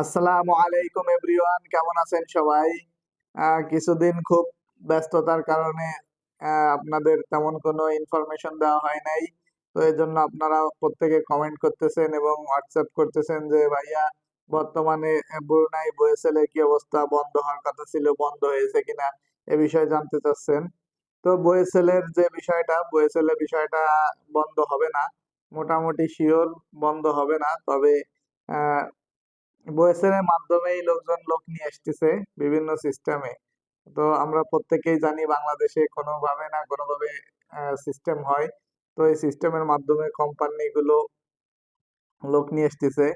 আসসালামু আলাইকুম এভরিওয়ান, কেমন আছেন সবাই? কিছুদিন খুব ব্যস্ততার কারণে আপনাদের তেমন কোনো ইনফরমেশন দেওয়া হয় নাই। তো এই জন্য আপনারা প্রত্যেকে কমেন্ট করতেছেন এবং হোয়াটসঅ্যাপ করতেছেন যে, ভাইয়া, বর্তমানে ব্রুনাই বয়েসেলে কি অবস্থা? বন্ধ হওয়ার কথা ছিল, বন্ধ হয়েছে কিনা? এ বিষয়ে জানতে চাচ্ছেন। তো বয়েসেলের যে বিষয়টা বয়েসেলের বিষয়টা বন্ধ হবে না। মোটামুটি শিওর বন্ধ হবে না। তবে বয়েসের মাধ্যমেই লোকজন লোক নিয়ে আসতেছে বিভিন্ন সিস্টেমে তো আমরা প্রত্যেকেই জানি বাংলাদেশে কোনোভাবে না কোনোভাবে সিস্টেম হয়। তো এই সিস্টেমের মাধ্যমে কোম্পানিগুলো লোক নিয়ে আসতেছে।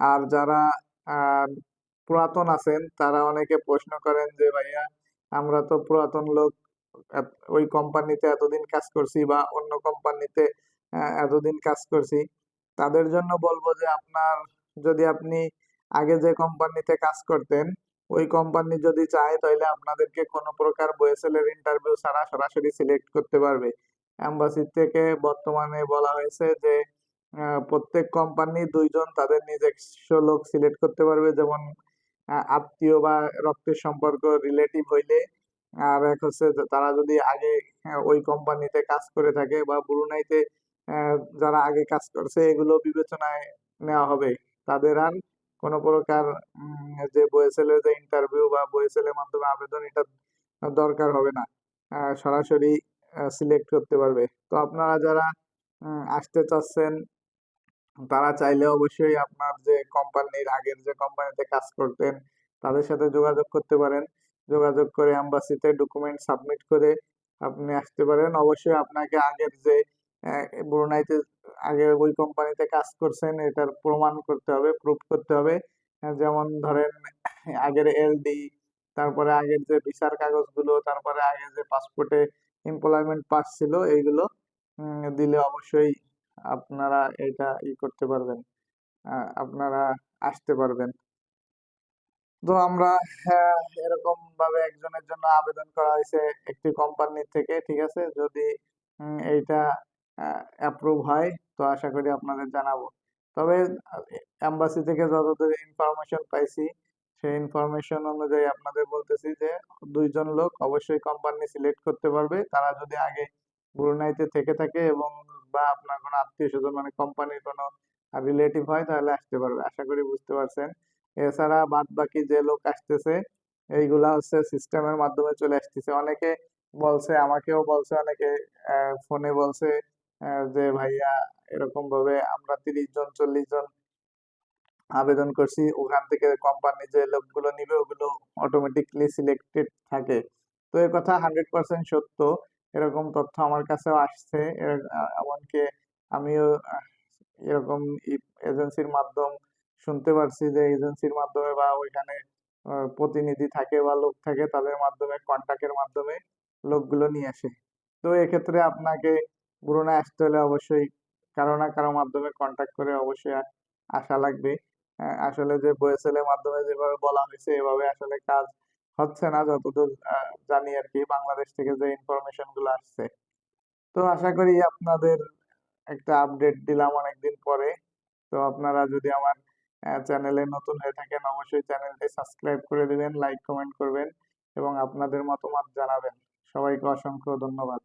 আর যারা পুরাতন আছেন, তারা অনেকে প্রশ্ন করেন যে, ভাইয়া, আমরা তো পুরাতন লোক ওই কোম্পানিতে এতদিন কাজ করছি বা অন্য কোম্পানিতে এতদিন কাজ করছি। তাদের জন্য বলব যে, আপনার যদি আপনি আগে যে কোম্পানিতে কাজ করতেন ওই কোম্পানি যদি চায় তাহলে আপনাদেরকে কোনো প্রকার বয়েসেলের ইন্টারভিউ ছাড়া সরাসরি সিলেক্ট করতে পারবে। এম্বাসি থেকে বর্তমানে বলা হয়েছে যে প্রত্যেক কোম্পানি দুইজন তাদের নিজস্ব লোক সিলেক্ট করতে পারবে। যেমন আত্মীয় বা রক্তের সম্পর্ক রিলেটিভ হইলে আর এক হচ্ছে তারা যদি আগে আহ, ওই কোম্পানিতে কাজ করে থাকে বা ব্রুনাইতে যারা আগে কাজ করছে এগুলো বিবেচনায় নেওয়া হবে। তাদের আর কোনো প্রকার যে বয়েসেলের যে ইন্টারভিউ বা বয়েসেলের মাধ্যমে আবেদন, এটা দরকার হবে না। সরাসরি সিলেক্ট করতে পারবে। তো আপনারা যারা আসতে চাচ্ছেন, তারা চাইলে অবশ্যই আপনার যে কোম্পানির আগের যে কোম্পানিতে কাজ করতেন, তাদের সাথে যোগাযোগ করতে পারেন। যোগাযোগ করে এম্বাসিতে ডকুমেন্ট সাবমিট করে আপনি আসতে পারেন। অবশ্যই আপনাকে আগের যে ব্রুনাইতে আগে ওই কোম্পানিতে কাজ করছেন এটার প্রমাণ করতে হবে প্রুফ করতে হবে। যেমন ধরেন আগের এলডি তারপরে আগের যে ভিসার কাগজগুলো তারপরে আগের যে পাসপোর্টে এমপ্লয়মেন্ট পাস ছিল এইগুলো দিলে অবশ্যই আপনারা এটা ই করতে পারবেন আপনারা আসতে পারবেন। তো আমরা হ্যাঁ, এরকম ভাবে একজনের জন্য আবেদন করা হয়েছে একটি কোম্পানি থেকে ঠিক আছে? যদি এইটা অ্যাপ্রুভ হয়। তো আশা করি আপনাদের জানাব। তবে এম্বাসি থেকে যতদূর ইনফরমেশন পাইছি, সেই ইনফরমেশন অনুযায়ী আপনাদের বলতেছি যে, দুইজন লোক অবশ্যই কোম্পানি সিলেক্ট করতে পারবে। তারা যদি আগে ব্রুনাইতে থেকে থাকে এবং বা আপনার কোনো আত্মীয় স্বজন মানে কোম্পানির কোনো রিলেটিভ হয়, তাহলে আসতে পারবে। আশা করি বুঝতে পারছেন। এছাড়া বাদ বাকি যে লোক আসতেছে, এইগুলা হচ্ছে সিস্টেমের মাধ্যমে চলে আসতেছে। অনেকে বলছে, আমাকেও বলছে, অনেকে ফোনে বলছে যে ভাইয়া এরকম ভাবে আমরা তিরিশ জন, চল্লিশ জন আবেদন করছি, ওখান থেকে কোম্পানি যে লোকগুলো নিবে, ওগুলো অটোমেটিকলি সিলেক্টেড থাকে। তো এই কথা হান্ড্রেড পার্সেন্ট সত্য। এরকম তথ্য আমার কাছেও আসছে। এমনকি আমিও এরকম এজেন্সির মাধ্যম শুনতে পারছি যে এজেন্সির মাধ্যমে বা ওইখানে প্রতিনিধি থাকে বা লোক থাকে, তাদের মাধ্যমে কন্টাক্টের মাধ্যমে লোকগুলো নিয়ে আসে। তো এক্ষেত্রে আপনাকে ব্রুনাই আসতে হলে অবশ্যই কারও না কারও মাধ্যমে কন্টাক্ট করে অবশ্যই আসা লাগবে। আসলে যে বয়েসেলের মাধ্যমে যেভাবে বলা হয়েছে, এভাবে আসলে কাজ হচ্ছে না যতদূর জানি আর কি বাংলাদেশ থেকে যে ইনফরমেশনগুলো আসছে। তো আশা করি আপনাদের একটা আপডেট দিলাম অনেকদিন পরে। তো আপনারা যদি আমার চ্যানেলে নতুন হয়ে থাকেন, অবশ্যই চ্যানেলটি সাবস্ক্রাইব করে দিবেন লাইক কমেন্ট করবেন এবং আপনাদের মতামত জানাবেন। সবাইকে অসংখ্য ধন্যবাদ।